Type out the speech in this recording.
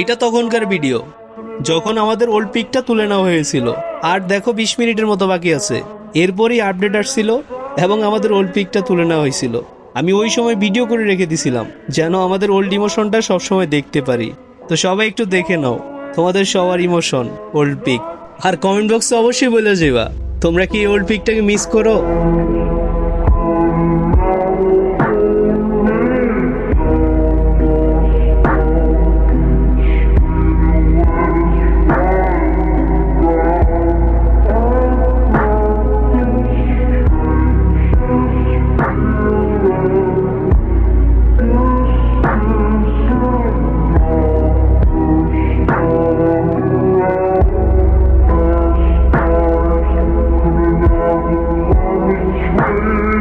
এটা তখনকার ভিডিও যখন আমাদের ওল্ড পিকটা তুলে নেওয়া হয়েছিল। আর দেখো বিশ মিনিটের মতো বাকি আছে। এরপরই আপডেট আসছিল এবং আমাদের ওল্ড পিকটা তুলে নেওয়া হয়েছিল। আমি ওই সময় ভিডিও করে রেখে দিছিলাম, যেন আমাদের ওল্ড ইমোশনটা সবসময় দেখতে পারি। তো সবাই একটু দেখে নাও, তোমাদের সবার ইমোশন ওল্ড পিক আর কমেন্ট বক্সে অবশ্যই বলে যাবা তোমরা কি ওল্ড পিকটাকে মিস করো? you.